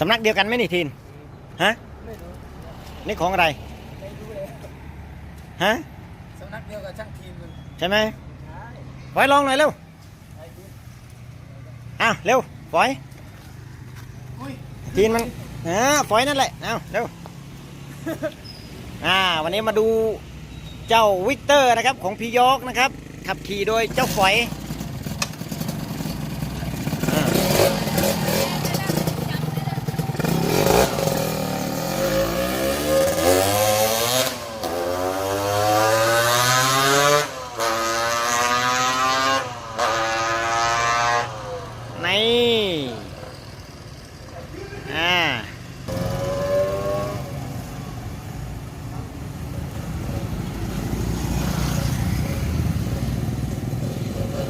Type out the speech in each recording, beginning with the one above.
สำนักเดียวกันไหมนี่ทีนฮะไม่รู้นี่ของอะไรไม่รู้เลยฮะสำนักเดียวกับช่างทีมมันใช่ไหมใช่ฝอยลองหน่อยเร็วไอ้ทีมอ้าวเร็วฝอยอุ้ยทีนมันอ่าฝอยนั่นแหละเอาเร็วอ่าวันนี้มาดูเจ้าวิกเตอร์นะครับของพี่ยอกนะครับ ขับขี่โดยเจ้าฝอยอ่านี่อ่า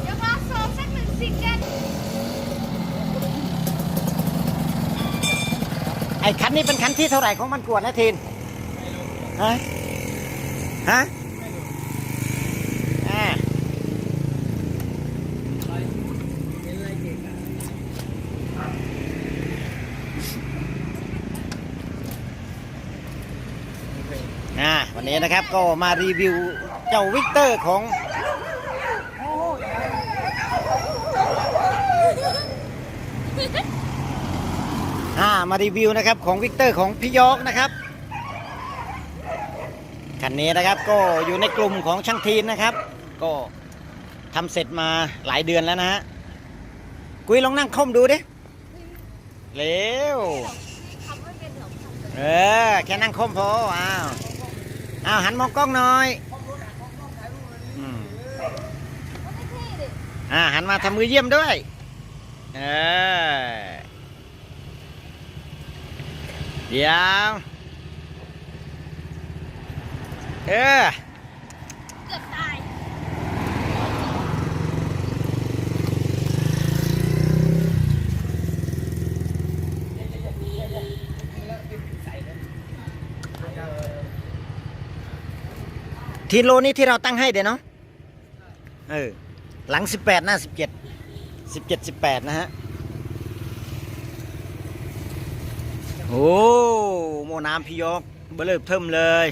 เดี๋ยวมาโซสักหนึ่งซิงเกิล ไอ้คันนี้เป็นคันที่เท่าไหร่ของมันกวดนะทีนฮะฮะนะไรเก่งอะอ่าวันนี้นะครับก็มารีวิวเจ้าวิกเตอร์ของ อ่ามารีวิวนะครับของวิกเตอร์ของพี่ยอกนะครับคันนี้นะครับก็อยู่ในกลุ่มของช่างทีนนะครับ ก็ทำเสร็จมาหลายเดือนแล้วนะฮะกุยลองนั่งค่อมดูดิเร็วเออแค่นั่งค่อมพออ้าวอ้าวหันมองกล้องหน่อยอืมก็ไม่เท่ดิอ่าหันมาทำมือเยี่ยมด้วย เออ เดี๋ยวเออเกือบตายทีโลนี้ที่เราตั้งให้เดี๋ยวเนาะเออหลัง 18 หน้า 17 17 18 นะฮะ โอ้โมน้ำพี่ยกเบลิบเทิมเลย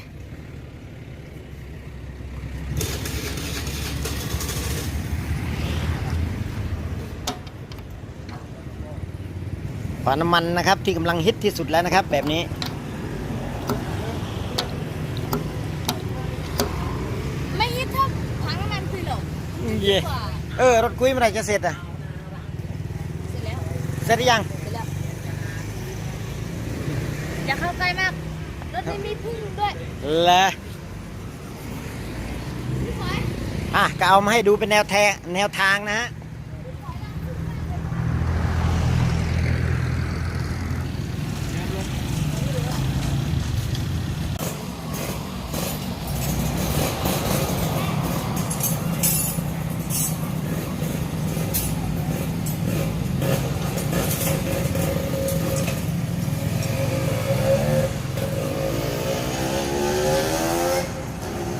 ฝาน้ำมันนะครับที่กำลังฮิตที่สุดแล้วนะครับ แบบนี้ไม่ฮิตเท่าถังน้ำมันคือหรอกเย่กว่าเออ รถคุยเมื่อไหรจะเสร็จอะ เสร็จแล้ว เสร็จหรือยัง เสร็จแล้วอย่าเข้าใกล้มาก รถไม่มีพึ่งด้วยและพี่ฝอยอะก็เอามาให้ดูเป็นแนวแทแนวทางนะฮะ